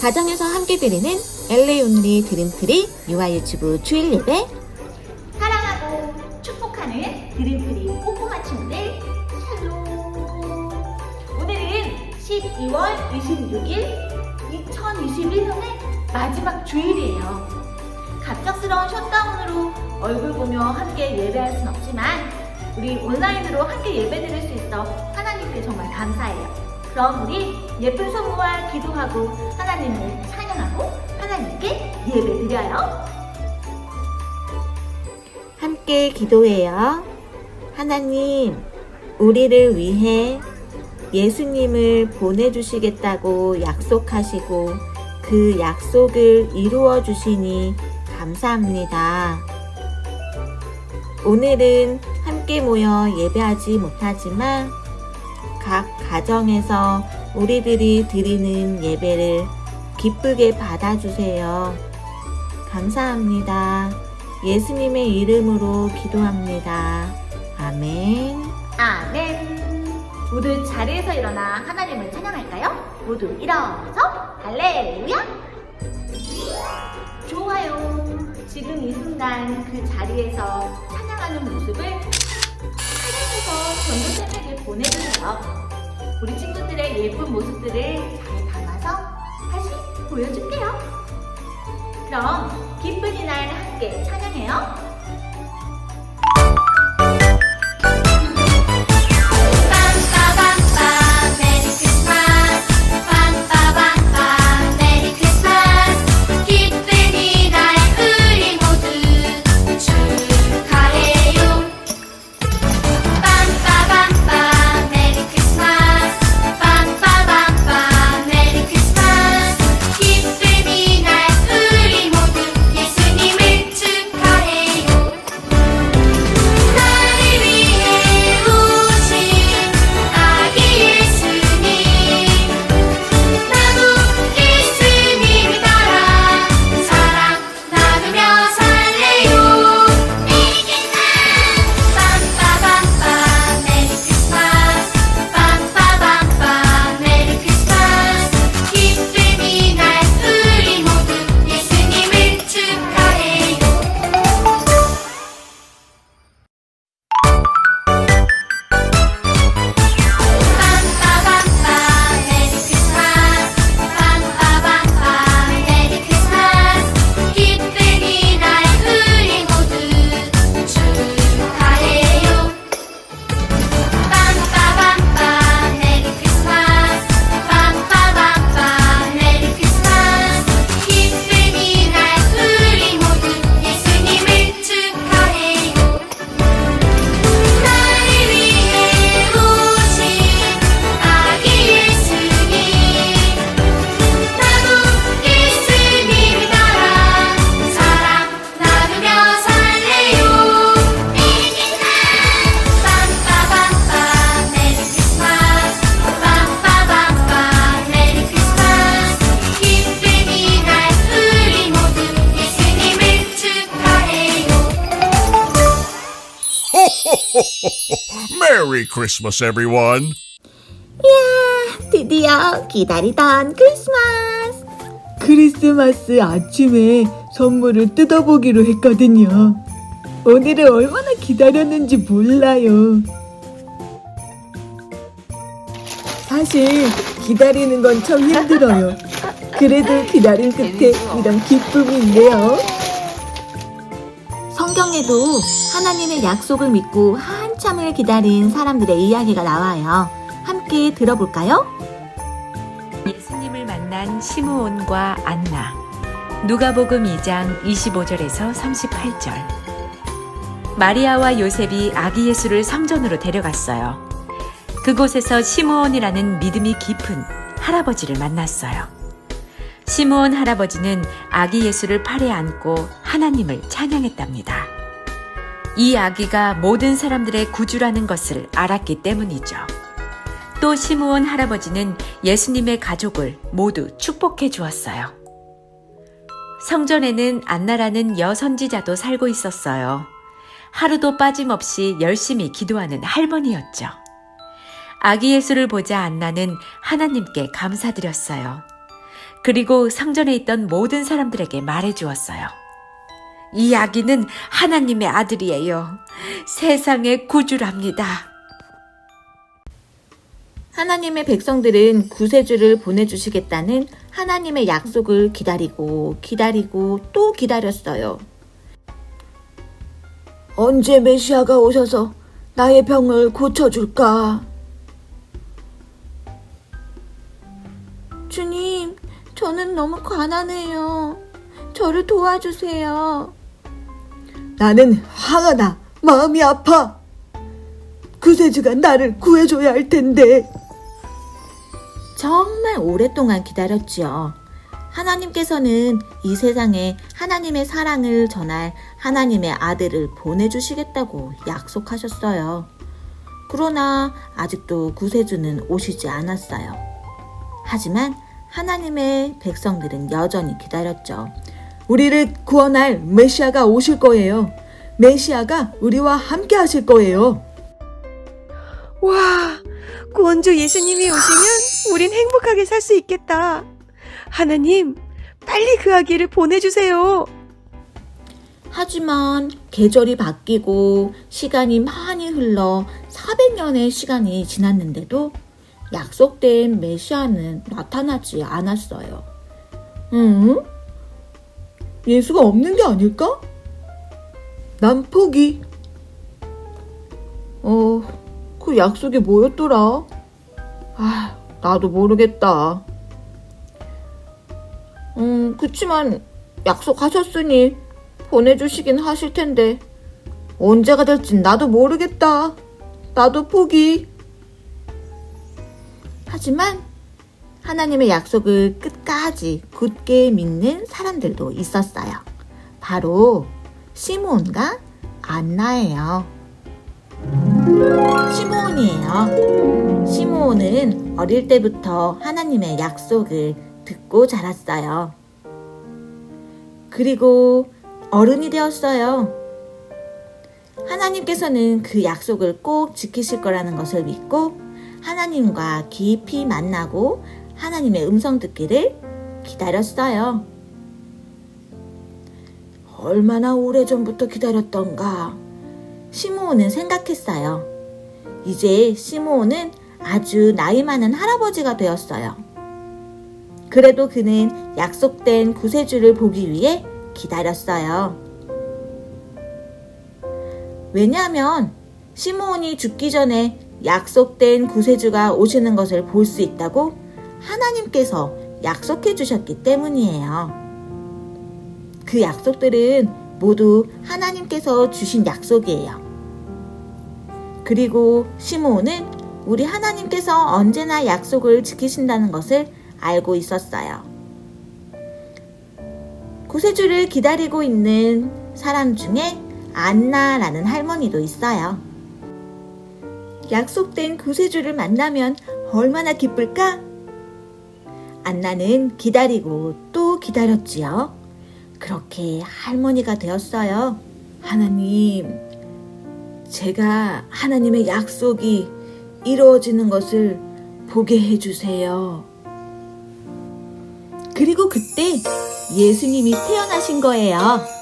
가정에서 함께 드리는 LA 온리 드림트리 유아 유튜브 주일 예배. 사랑하고 축복하는 드림트리 꼬꼬마 친구들 샬롬 오늘은 12월 26일 2021년의 마지막 주일이에요. 갑작스러운 셧다운으로 얼굴 보며 함께 예배할 순 없지만 우리 온라인으로 함께 예배 드릴 수 있어 하나님께 정말 감사해요 그럼 우리 예쁜 선물과 기도하고 하나님을 찬양하고 하나님께 예배 드려요 함께 기도해요. 하나님, 우리를 위해 예수님을 보내주시겠다고 약속하시고 그 약속을 이루어 주시니 감사합니다. 오늘은 함께 모여 예배하지 못하지만 각 가정에서 우리들이 드리는 예배를 기쁘게 받아주세요. 감사합니다. 예수님의 이름으로 기도합니다. 아멘. 아멘. 모두 자리에서 일어나 하나님을 찬양할까요? 모두 일어서 할렐루야. 좋아요. 지금 이 순간 그 자리에서 찬양하는 모습을 사진에서 전도쌤에게 보내주세요. 우리 친구들의 예쁜 모습들을 잘 담아서 다시 보여줄게요. 그럼 기쁜 이날 함께 찬양해요. Merry Christmas, everyone! 이야, 드디어 기다리던 크리스마스. 크리스마스 아침에 선물을 뜯어보기로 했거든요. 오늘은 얼마나 기다렸는지 몰라요. 사실 기다리는 건 참 힘들어요. 그래도 기다림 끝에 이런 기쁨이 있네요. 성경에도 하나님의 약속을 믿고 한 참을 기다린 사람들의 이야기가 나와요. 함께 들어볼까요? 예수님을 만난 시므온과 안나. 누가복음 2장 25절에서 38절. 마리아와 요셉이 아기 예수를 성전으로 데려갔어요. 그곳에서 시므온이라는 믿음이 깊은 할아버지를 만났어요. 시므온 할아버지는 아기 예수를 팔에 안고 하나님을 찬양했답니다. 이 아기가 모든 사람들의 구주라는 것을 알았기 때문이죠. 또 시므온 할아버지는 예수님의 가족을 모두 축복해 주었어요. 성전에는 안나라는 여선지자도 살고 있었어요. 하루도 빠짐없이 열심히 기도하는 할머니였죠. 아기 예수를 보자 안나는 하나님께 감사드렸어요. 그리고 성전에 있던 모든 사람들에게 말해 주었어요. 이 아기는 하나님의 아들이에요. 세상의 구주랍니다. 하나님의 백성들은 구세주를 보내주시겠다는 하나님의 약속을 기다리고 기다리고 또 기다렸어요. 언제 메시아가 오셔서 나의 병을 고쳐줄까? 주님, 저는 너무 가난해요. 저를 도와주세요. 나는 화가 마음이 아파. 구세주가 나를 구해줘야 할 텐데. 정말 오랫동안 기다렸지요. 하나님께서는 이 세상에 하나님의 사랑을 전할 하나님의 아들을 보내주시겠다고 약속하셨어요. 그러나 아직도 구세주는 오시지 않았어요. 하지만 하나님의 백성들은 여전히 기다렸죠. 우리를 구원할 메시아가 오실 거예요. 메시아가 우리와 함께 하실 거예요. 와, 구원주 예수님이 오시면 우린 행복하게 살 수 있겠다. 하나님, 빨리 그 아기를 보내주세요. 하지만 계절이 바뀌고 시간이 많이 흘러 400년의 시간이 지났는데도 약속된 메시아는 나타나지 않았어요. 응? 예수가 없는 게 아닐까? 난 포기. 어, 그 약속이 뭐였더라? 아, 나도 모르겠다. 음, 그치만 약속하셨으니 보내주시긴 하실 텐데 언제가 될진 나도 모르겠다. 나도 포기. 하지만 하나님의 약속을 끝까지 굳게 믿는 사람들도 있었어요. 바로 시므온과 안나예요. 시므온이에요. 시므온은 어릴 때부터 하나님의 약속을 듣고 자랐어요. 그리고 어른이 되었어요. 하나님께서는 그 약속을 꼭 지키실 거라는 것을 믿고 하나님과 깊이 만나고 하나님의 음성 듣기를 기다렸어요. 얼마나 오래전부터 기다렸던가. 시므온은 생각했어요. 이제 시므온은 아주 나이 많은 할아버지가 되었어요. 그래도 그는 약속된 구세주를 보기 위해 기다렸어요. 왜냐하면 시므온이 죽기 전에 약속된 구세주가 오시는 것을 볼 수 있다고 하나님께서 약속해 주셨기 때문이에요. 그 약속들은 모두 하나님께서 주신 약속이에요. 그리고 시므온은 우리 하나님께서 언제나 약속을 지키신다는 것을 알고 있었어요. 구세주를 기다리고 있는 사람 중에 안나라는 할머니도 있어요. 약속된 구세주를 만나면 얼마나 기쁠까? 안나는 기다리고 또 기다렸지요. 그렇게 할머니가 되었어요. 하나님, 제가 하나님의 약속이 이루어지는 것을 보게 해주세요. 그리고 그때 예수님이 태어나신 거예요.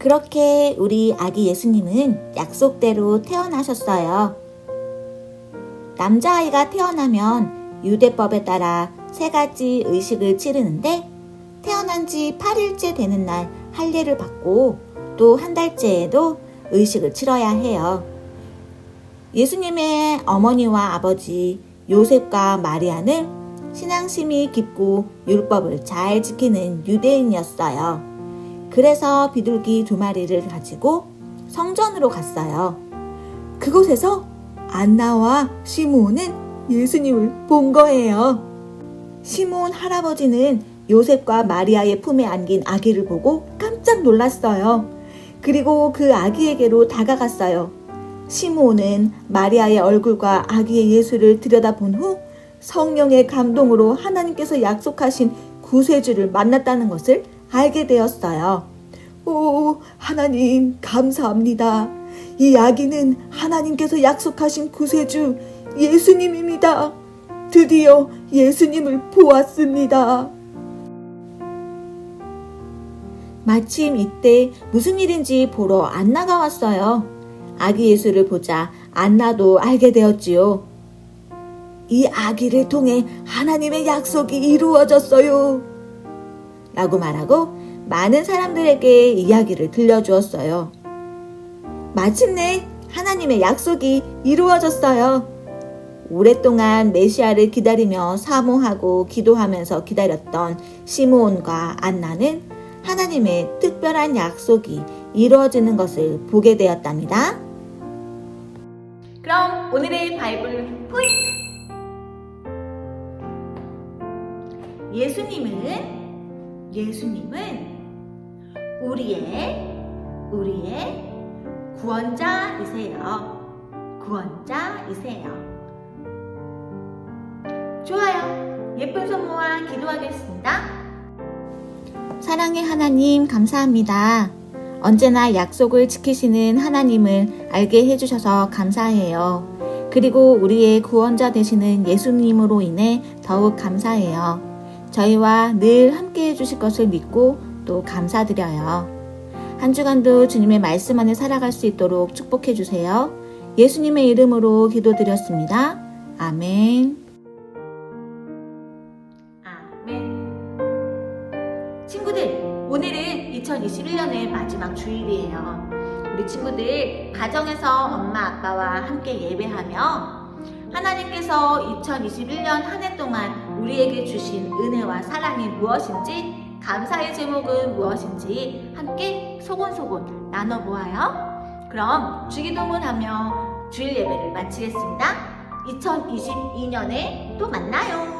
그렇게 우리 아기 예수님은 약속대로 태어나셨어요. 남자아이가 태어나면 유대법에 따라 세 가지 의식을 치르는데 태어난 지 8일째 되는 날 할례를 받고 또 한 달째에도 의식을 치러야 해요. 예수님의 어머니와 아버지 요셉과 마리아는 신앙심이 깊고 율법을 잘 지키는 유대인이었어요. 그래서 비둘기 두 마리를 가지고 성전으로 갔어요. 그곳에서 안나와 시므온은 예수님을 본 거예요. 시므온 할아버지는 요셉과 마리아의 품에 안긴 아기를 보고 깜짝 놀랐어요. 그리고 그 아기에게로 다가갔어요. 시므온은 마리아의 얼굴과 아기의 예수를 들여다본 후 성령의 감동으로 하나님께서 약속하신 구세주를 만났다는 것을 알게 되었어요. 오, 하나님, 감사합니다. 이 아기는 하나님께서 약속하신 구세주 예수님입니다. 드디어 예수님을 보았습니다. 마침 이때 무슨 일인지 보러 안나가 왔어요. 아기 예수를 보자 안나도 알게 되었지요. 이 아기를 통해 하나님의 약속이 이루어졌어요. 라고 말하고 많은 사람들에게 이야기를 들려주었어요. 마침내 하나님의 약속이 이루어졌어요. 오랫동안 메시아를 기다리며 사모하고 기도하면서 기다렸던 시므온과 안나는 하나님의 특별한 약속이 이루어지는 것을 보게 되었답니다. 그럼 오늘의 바이블 포인트. 예수님은 예수님은 우리의 우리의 구원자이세요. 구원자이세요. 좋아요. 예쁜 손 모아 기도하겠습니다. 사랑의 하나님, 감사합니다. 언제나 약속을 지키시는 하나님을 알게 해주셔서 감사해요. 그리고 우리의 구원자 되시는 예수님으로 인해 더욱 감사해요. 저희와 늘 함께 해주실 것을 믿고 또 감사드려요. 한 주간도 주님의 말씀 안에 살아갈 수 있도록 축복해 주세요. 예수님의 이름으로 기도드렸습니다. 아멘. 아멘. 친구들, 오늘은 2021년의 마지막 주일이에요. 우리 친구들 가정에서 엄마 아빠와 함께 예배하며 하나님께서 2021년 한 해 동안 우리에게 주신 은혜와 사랑이 무엇인지 감사의 제목은 무엇인지 함께 소곤소곤 나눠보아요. 그럼 주기도문 하며 주일 예배를 마치겠습니다. 2022년에 또 만나요.